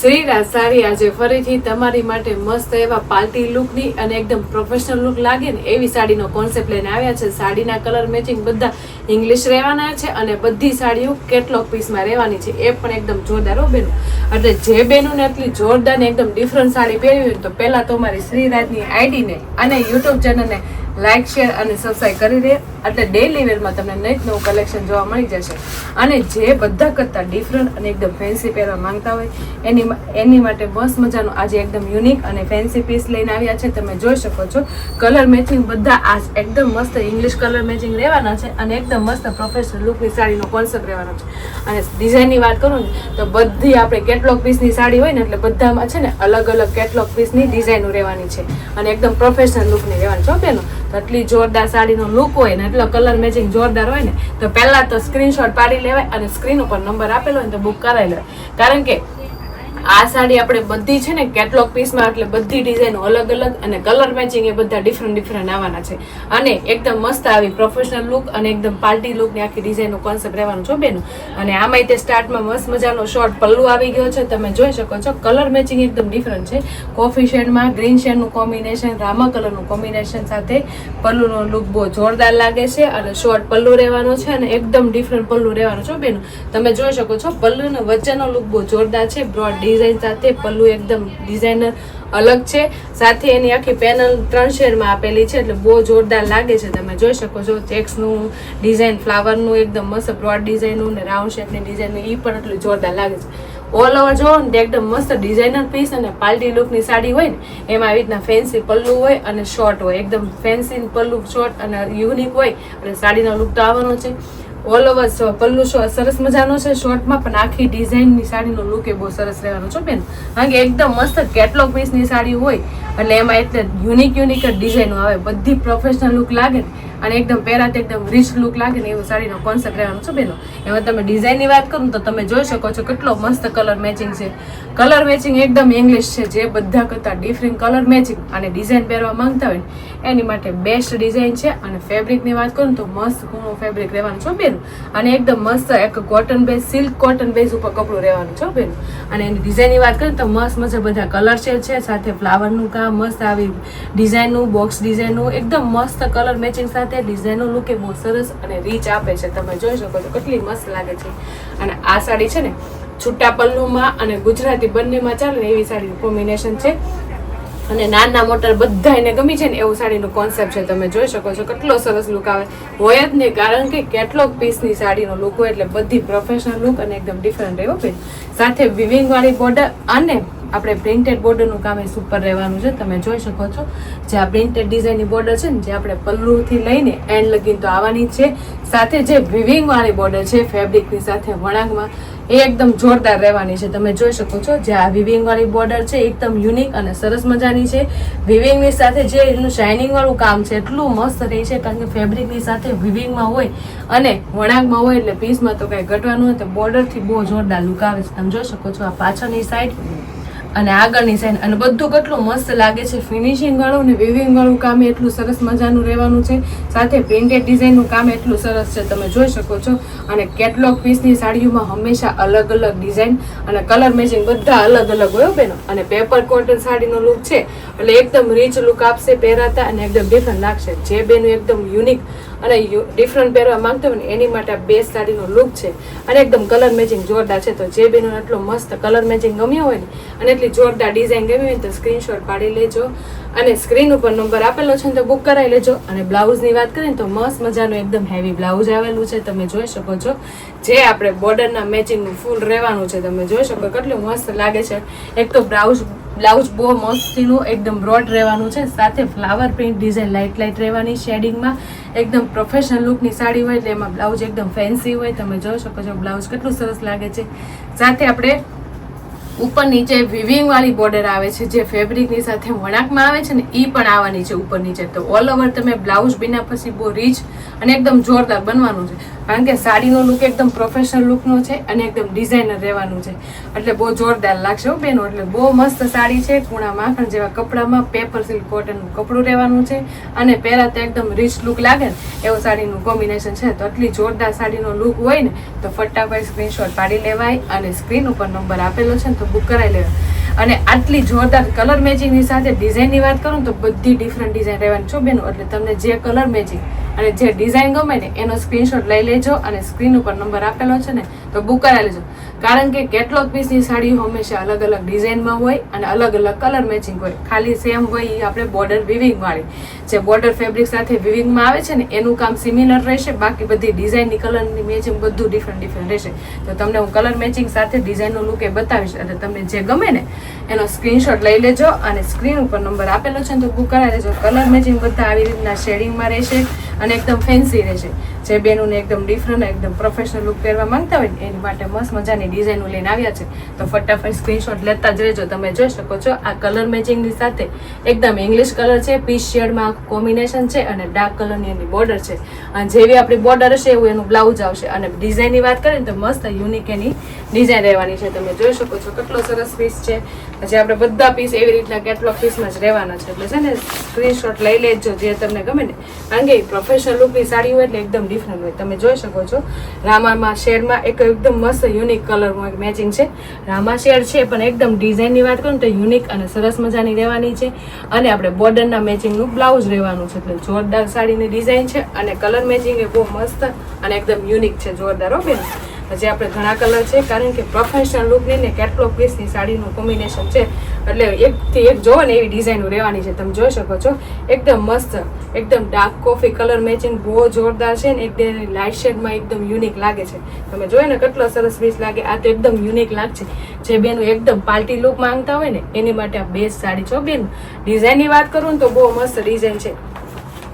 શ્રીરાજ સાડી આજે ફરીથી તમારી માટે મસ્ત એવા પાર્ટી લુકની અને એકદમ પ્રોફેશનલ લુક લાગે ને એવી સાડીનો કોન્સેપ્ટ લઈને આવ્યા છે. સાડીના કલર મેચિંગ બધા ઇંગ્લિશ રહેવાના છે અને બધી સાડીઓ કેટલોક પીસમાં રહેવાની છે. એ પણ એકદમ જોરદાર હો બેનું. એટલે જે બેનુંને આટલી જોરદાર ને એકદમ ડિફરન્ટ સાડી પહેરવી હોય તો પહેલાં તો મારી શ્રીરાજની આઈડીને અને યુટ્યુબ ચેનલને લાઇક શેર અને સબસ્ક્રાઈબ કરી દે. એટલે ડેલી વેરમાં તમને નવું નવું કલેક્શન જોવા મળી જશે. અને જે બધા કરતાં ડિફરન્ટ અને એકદમ ફેન્સી પહેરવા માંગતા હોય, એની એની માટે મસ્ત મજાનું આજે એકદમ યુનિક અને ફેન્સી પીસ લઈને આવ્યા છે. તમે જોઈ શકો છો. કલર મેચિંગ બધા આ એકદમ મસ્ત ઇંગ્લિશ કલર મેચિંગ રહેવાના છે અને એકદમ મસ્ત પ્રોફેશનલ લુકની સાડીનો કોન્સેપ્ટ રહેવાનો છે. અને ડિઝાઇનની વાત કરું ને, તો બધી આપણે કેટલોગ પીસની સાડી હોય ને, એટલે બધામાં છે ને અલગ અલગ કેટલોગ પીસની ડિઝાઇનો રહેવાની છે. અને એકદમ પ્રોફેશનલ લુકની રહેવાની છે. બેનો? તો આટલી જોરદાર સાડીનો લુક હોય ને, એટલો કલર મેચિંગ જોરદાર હોય ને, તો પહેલાં તો સ્ક્રીનશોટ પાડી લેવાય અને સ્ક્રીન ઉપર નંબર આપેલો હોય ને તો બુક કરાવી લેવાય. કારણ કે આ સાડી આપણે બધી છે ને કેટલોગ પીસમાં એટલે બધી ડિઝાઇનો અલગ અલગ અને કલર મેચિંગ એ બધા ડિફરન્ટ ડિફરન્ટ આવવાના છે. અને એકદમ મસ્ત આવી પ્રોફેશનલ લુક અને એકદમ પાર્ટી લુકની આખી ડિઝાઇનનો કોન્સેપ્ટ રહેવાનો છો બેનો. અને આમાંય તે સ્ટાર્ટમાં મસ્ત મજાનો શોર્ટ પલ્લુ આવી ગયો છે. તમે જોઈ શકો છો કલર મેચિંગ એકદમ ડિફરન્ટ છે. કોફી શેડમાં ગ્રીન શેડનું કોમ્બિનેશન રામા કલરનું કોમ્બિનેશન સાથે પલ્લુનો લુક બહુ જોરદાર લાગે છે અને શોર્ટ પલ્લુ રહેવાનો છે અને એકદમ ડિફરન્ટ પલ્લુ રહેવાનો છો બેનો. તમે જોઈ શકો છો પલ્લુનો વચ્ચેનો લુક બહુ જોરદાર છે. બ્રોડ ડિઝાઇન સાથે પલ્લુ એકદમ ડિઝાઇનર અલગ છે. સાથે એની આખી પેનલ ત્રણ શેડમાં આપેલી છે, એટલે બહુ જોરદાર લાગે છે. તમે જોઈ શકો છો ચેક્સનું ડિઝાઇન ફ્લાવરનું એકદમ મસ્ત બ્રોડ ડિઝાઇનનું ને રાઉન્ડ શેપની ડિઝાઇનનું એ પણ એટલું જોરદાર લાગે છે. ઓલ ઓવર જોવો ને એકદમ મસ્ત ડિઝાઇનર પીસ અને પાલટી લુકની સાડી હોય ને, એમાં આવી રીતના ફેન્સી પલ્લુ હોય અને શોર્ટ હોય. એકદમ ફેન્સી પલ્લુ શોર્ટ અને યુનિક હોય અને સાડીનો લુક તો આવવાનો છે. ઓલ ઓવર પલ્લુ શો- સરસ મજાનો છે શોર્ટમાં, પણ આખી ડિઝાઇનની સાડીનો લુક એ બહુ સરસ રહેવાનો છે બેન. કારણ કે એકદમ મસ્ત કેટલોગ પીસની સાડી હોય, એટલે એમાં એટલે યુનિક યુનિક ડિઝાઇનો આવે. બધી પ્રોફેશનલ લુક લાગે ને અને એકદમ પહેરાત એકદમ રીચ લુક લાગે ને એવું સાડીનો કોન્સેપ્ટ રહેવાનો છે બેનો. એમાં તમે ડિઝાઇનની વાત કરું તો તમે જોઈ શકો છો કેટલો મસ્ત કલર મેચિંગ છે. કલર મેચિંગ એકદમ ઇંગ્લિશ છે, જે બધા કરતાં ડિફરન્ટ કલર મેચિંગ અને ડિઝાઇન પહેરવા માંગતા હોય એની માટે બેસ્ટ ડિઝાઇન છે. અને ફેબ્રિકની વાત કરું તો મસ્ત કૂણું ફેબ્રિક રહેવાનું છે બેન. અને એકદમ મસ્ત એક cotton base silk cotton base ઉપર કપડું રહેવાનું છે બેન. અને એની ડિઝાઇનની વાત કરીએ તો મસ્ત મસ્ત બધા કલર શેડ છે. સાથે ફ્લાવરનું કામ, મસ્ત આવી ડિઝાઇનનું બોક્સ ડિઝાઇનનું એકદમ મસ્ત કલર મેચિંગ સાથે ડિઝાઇનનું લુક એ બહુ સરસ અને રીચ આપે છે. તમે જોઈ શકો છો કેટલી મસ્ત લાગે છે. અને આ સાડી છે ને છૂટા પલ્લુમાં અને ગુજરાતી બંનેમાં ચાલે ને એવી સાડીનું કોમ્બિનેશન છે. અને નાના મોટા બધા એને ગમી છે ને એવું સાડીનું કોન્સેપ્ટ છે. તમે જોઈ શકો છો કેટલો સરસ લુક આવે. હોય જ નહીં, કારણ કે કેટલોક પીસની સાડીનો લુક હોય એટલે બધી પ્રોફેશનલ લુક અને એકદમ ડિફરન્ટ રહ્યો સાથે વિવિંગવાળી બોર્ડર અને આપણે પ્રિન્ટેડ બોર્ડરનું કામ એ સુપર રહેવાનું છે. તમે જોઈ શકો છો. જે આ પ્રિન્ટેડ ડિઝાઇનની બોર્ડર છે ને, જે આપણે પલ્લુથી લઈને એન્ડ લગીન તો આવવાની છે. સાથે જે વિવિંગવાળી બોર્ડર છે ફેબ્રિકની સાથે વળાંકમાં, એ એકદમ જોરદાર રહેવાની છે. તમે જોઈ શકો છો જે આ વિવિંગવાળી બોર્ડર છે, એકદમ યુનિક અને સરસ મજાની છે. વિવિંગની સાથે જે એનું શાઇનિંગવાળું કામ છે, એટલું મસ્ત રહે છે, કારણ કે ફેબ્રિકની સાથે વિવિંગમાં હોય અને વળાંકમાં હોય એટલે પીસમાં તો કાંઈ ઘટવાનું હોય, તો બોર્ડરથી બહુ જોરદાર લુક આવે છે. તમે જોઈ શકો છો આ પાછળની સાઈડ અને આગળની સાઈડ અને બધું કેટલું મસ્ત લાગે છે. ફિનિશિંગ વાળું ને વિવિંગ વાળું કામ એટલું સરસ મજાનું રહેવાનું છે. સાથે પ્રિન્ટેડ ડિઝાઇનનું કામ એટલું સરસ છે. તમે જોઈ શકો છો. અને કેટલોગ પીસની સાડીઓમાં હંમેશા અલગ અલગ ડિઝાઇન અને કલર મેચિંગ બધા અલગ અલગ હોય બેનો. અને પેપર કોટન સાડીનો લુક છે. એટલે એકદમ રીચ લુક આપશે પહેરાતા અને એકદમ ડિફરન્ટ લાગશે. જે બેનું એકદમ યુનિક અને ડિફરન્ટ પહેરવા માંગતો હોય ને એની માટે આ બે સાડીનો લુક છે. અને એકદમ કલર મેચિંગ જોરદાર છે. તો જે બેનો એટલો મસ્ત કલર મેચિંગ ગમ્યો હોય ને, અને એટલી જોરદાર ડિઝાઇન ગમી હોય તો સ્ક્રીનશોટ પાડી લેજો અને સ્ક્રીન ઉપર નંબર આપેલો છે તો બુક કરાવી લેજો. અને બ્લાઉઝની વાત કરીએ તો મસ્ત મજાનું એકદમ હેવી બ્લાઉઝ આવેલું છે. તમે જોઈ શકો છો. જે આપણે બોર્ડરના મેચિંગનું ફૂલ રહેવાનું છે, તમે જોઈ શકો કેટલું મસ્ત લાગે છે. એક તો બ્લાઉઝ બ્લાઉઝ બહુ મસ્તીનું, એકદમ બ્રોડ રહેવાનું છે. સાથે flower print design light light રહેવાની શેડિંગમાં એકદમ પ્રોફેશનલ લુકની સાડી હોય એટલે એમાં બ્લાઉઝ એકદમ ફેન્સી હોય. તમે જોઈ શકો છો બ્લાઉઝ કેટલું સરસ લાગે છે. સાથે આપણે ઉપર નીચે વિવિંગ વાળી બોર્ડર આવે છે, જે ફેબ્રિકની સાથે વણાકમાં આવે છે ને એ પણ આવવાની છે ઉપર નીચે. તો ઓલ ઓવર તમે બ્લાઉઝ બીના પછી બહુ રીચ અને એકદમ જોરદાર બનવાનું છે. કારણ કે સાડીનો લુક એકદમ પ્રોફેશનલ લુકનો છે અને એકદમ ડિઝાઇનર રહેવાનું છે. એટલે બહુ જોરદાર લાગશે હું બેનો. એટલે બહુ મસ્ત સાડી છે, કુણા માખણ જેવા કપડામાં પેપર સિલ્ક કોટનનું કપડું રહેવાનું છે અને પહેલાં તો એકદમ રીચ લુક લાગે ને એવું સાડીનું કોમ્બિનેશન છે. તો આટલી જોરદાર સાડીનો લુક હોય ને, તો ફટાફટ સ્ક્રીનશોટ પાડી લેવાય અને સ્ક્રીન ઉપર નંબર આપેલો છે ને, તો બુક કરાવી લેવાય. અને આટલી જોરદાર કલર મેચિંગની સાથે ડિઝાઇનની વાત કરું તો બધી ડિફરન્ટ ડિઝાઇન રહેવાની છો બેનો. એટલે તમને જે કલર મેચિંગ અને જે ડિઝાઇન ગમે ને, એનો સ્ક્રીનશોટ લઈ લેજો અને સ્ક્રીન ઉપર નંબર આપેલો છે ને, તો બુક કરાવી લેજો. કારણ કે કેટલોક પીસની સાડીઓ હંમેશા અલગ અલગ ડિઝાઇનમાં હોય અને અલગ અલગ કલર મેચિંગ હોય. ખાલી સેમ હોય એ આપણે બોર્ડર વિવિંગ વાળી. જે બોર્ડર ફેબ્રિક સાથે વિવિંગમાં આવે છે ને, એનું કામ સિમિલર રહેશે. બાકી બધી ડિઝાઇનની કલરની મેચિંગ બધું ડિફરન્ટ ડિફરન્ટ રહેશે. તો તમને હું કલર મેચિંગ સાથે ડિઝાઇનનું લુક એ બતાવીશ. અને તમને જે ગમે ને, એનો સ્ક્રીનશોટ લઈ લેજો અને સ્ક્રીન ઉપર નંબર આપેલો છે ને, તો બુક કરાવી લેજો. કલર મેચિંગ બધા આવી રીતના શેડિંગમાં રહેશે. અને એકદમ ફેન્સી રહેશે જે બેનોને એકદમ ડિફરન્ટ એકદમ પ્રોફેશનલ લુક પહેરવા માંગતા હોય એની માટે મસ્ત મજાની ડિઝાઇનો લઈને આવ્યા છે. તો ફટાફટ સ્ક્રીનશોટ લેતા જ રહેજો, તમે જોઈ શકો છો. આ કલર મેચિંગની સાથે એકદમ ઇંગ્લિશ કલર છે પીસ શેડમાં કોમ્બિનેશન છે અને ડાર્ક કલરની એની બોર્ડર છે. અને જેવી આપણી બોર્ડર હશે એવું એનું બ્લાઉઝ આવશે. અને ડિઝાઇનની વાત કરીએ તો મસ્ત યુનિક એની ડિઝાઇન રહેવાની છે. તમે જોઈ શકો છો કેટલો સરસ પીસ છે. પછી આપણે બધા પીસ એવી રીતના કેટલોક પીસમાં જ રહેવાના છે. એટલે છે ને સ્ક્રીનશોટ લઈ લેજો, જે તમને ગમે ને. કારણ કે પ્રોફેશનલ લુકની સાડી હોય એટલે એકદમ ડિફરન્ટ હોય તમે જોઈ શકો છો, રામામાં શેડમાં એક એકદમ મસ્ત યુનિક કલર મેચિંગ છે. રામા શેડ છે, પણ એકદમ ડિઝાઇનની વાત કરું તો યુનિક અને સરસ મજાની રહેવાની છે. અને આપણે બોર્ડરના મેચિંગનું બ્લાઉઝ રહેવાનું છે, એટલે જોરદાર સાડીની ડિઝાઇન છે અને કલર મેચિંગ એ બહુ મસ્ત અને એકદમ યુનિક છે. જોરદાર હો બેન. હજી આપણે ઘણા કલર છે, કારણ કે પ્રોફેશનલ લુકની ને કેટલોક પીસની સાડીનું કોમ્બિનેશન છે. એટલે એકથી એક જોવો ને એવી ડિઝાઇનો રહેવાની છે, તમે જોઈ શકો છો. એકદમ મસ્ત, એકદમ ડાર્ક કોફી કલર મેચિંગ બહુ જોરદાર છે ને, એકદમ લાઇટ શેડમાં એકદમ યુનિક લાગે છે. તમે જોયો ને કેટલો સરસ પીસ લાગે, આ તો એકદમ યુનિક લાગશે. જે બેનું એકદમ પાર્ટી લુક માંગતા હોય ને, એની માટે આ બેસ્ટ સાડી છો. બેન ડિઝાઇનની વાત કરું ને તો બહુ મસ્ત ડિઝાઇન છે.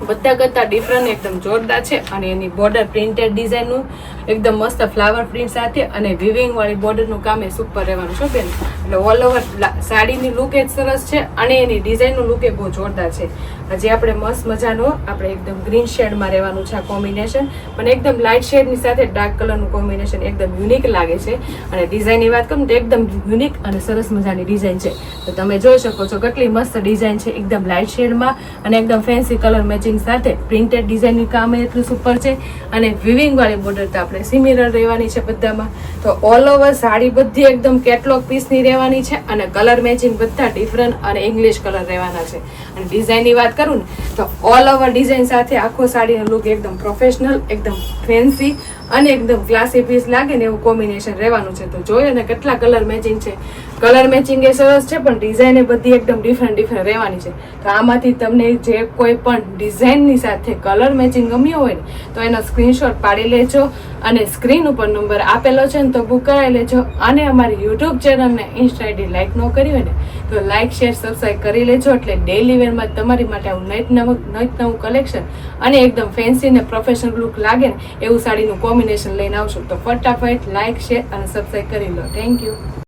બધા કરતાં ડિફરન્ટ એકદમ જોરદાર છે. અને એની બોર્ડર પ્રિન્ટેડ ડિઝાઇનનું એકદમ મસ્ત ફ્લાવર પ્રિન્ટ સાથે અને વિવિંગ વાળી બોર્ડરનું કામ એ સુપર રહેવાનું છે બેન. એટલે ઓલ ઓવર સાડીની લુક એ સરસ છે અને એની ડિઝાઇનનું લુક એ બહુ જોરદાર છે. હજી આપણે મસ્ત મજાનો, આપણે એકદમ ગ્રીન શેડમાં રહેવાનું છે આ કોમ્બિનેશન પણ એકદમ લાઇટ શેડની સાથે ડાર્ક કલરનું કોમ્બિનેશન એકદમ યુનિક લાગે છે. અને ડિઝાઇનની વાત કરું તો એકદમ યુનિક અને સરસ મજાની ડિઝાઇન છે. તો તમે જોઈ શકો છો કેટલી મસ્ત ડિઝાઇન છે એકદમ લાઇટ શેડમાં અને એકદમ ફેન્સી કલર મેચિંગ સાથે પ્રિન્ટેડ ડિઝાઇનનું કામ એટલું સુપર છે. અને વિવિંગ વાળી બોર્ડર તો આપણે સિમિલર રહેવાની છે બધામાં. તો ઓલ ઓવર સાડી બધી એકદમ કેટલોગ પીસની રહેવાની છે અને કલર મેચિંગ બધા ડિફરન્ટ અને ઇંગ્લિશ કલર રહેવાના છે. અને ડિઝાઇનની વાત કરું ને તો ઓલ ઓવર ડિઝાઇન સાથે આખો સાડીનો લુક એકદમ પ્રોફેશનલ એકદમ ફેન્સી અને એકદમ ક્લાસી પીસ લાગે ને એવું કોમ્બિનેશન રહેવાનું છે. તો જોઈએ ને કેટલા કલર મેચિંગ છે. કલર મેચિંગ એ સરસ છે, પણ ડિઝાઇન એ બધી એકદમ ડિફરન્ટ ડિફરન્ટ રહેવાની છે. તો આમાંથી તમને જે કોઈ પણ ડિઝાઇનની સાથે કલર મેચિંગ ગમ્યું હોય ને, તો એનો સ્ક્રીનશોટ પાડી લેજો અને સ્ક્રીન ઉપર નંબર આપેલો છે ને તો બુક કરાવી લેજો. અને અમારી યુટ્યુબ ચેનલને ઇન્સ્ટા આઈડી લાઇક ન કરી હોય ને, તો લાઇક શેર સબસ્ક્રાઈબ કરી લેજો. એટલે ડેઇલી વેરમાં તમારી માટે આવું નૈત નવું નૈત નવું કલેક્શન અને એકદમ ફેન્સી ને પ્રોફેશનલ લુક લાગે ને, એવું સાડીનું કોમ્બિનેશન લઈને આવશો તો ફટાફટ લાઇક શેર અને સબસ્ક્રાઈબ કરી લો. Thank you